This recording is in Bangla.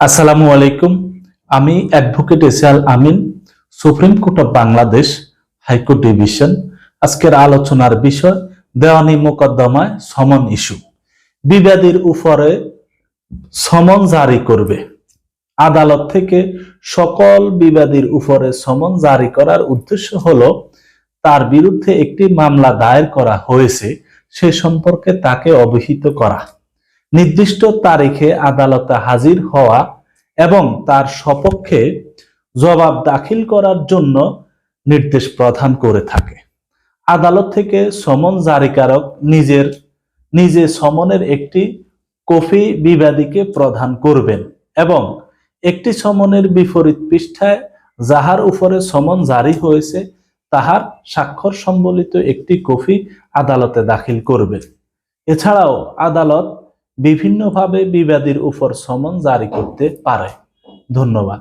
আসসালামু আলাইকুম। আমি advocate এসিয়াল Amin supreme court of Bangladesh high court division আজকের আলোচনার বিষয়, দেওয়ানি মোকদ্দমায় সমন ইস্যু বিবাদীর উপরে সমন জারি করবে। আদালত থেকে সকল বিবাদীর উপরে সমন জারি করার উদ্দেশ্য হল, তার বিরুদ্ধে একটি মামলা দায়ের করা হয়েছে, সে সম্পর্কে তাকে অবহিত করা। নির্দিষ্ট তারিখে আদালতে হাজির হওয়া এবং তার সপক্ষে জবাব দাখিল করার জন্য নির্দেশ প্রদান করে থাকে। আদালত থেকে সমন জারিকারক নিজের, নিজে সমনের একটি কপি বিবাদীকে প্রদান করবেন এবং একটি সমনের বিপরীত পৃষ্ঠায় যাহার উপরে সমন জারি হয়েছে, তাহার স্বাক্ষর সম্বলিত একটি কপি আদালতে দাখিল করবেন। এছাড়াও আদালত বিভিন্নভাবে বিবাদীর উপর সমন জারি করতে পারে। ধন্যবাদ।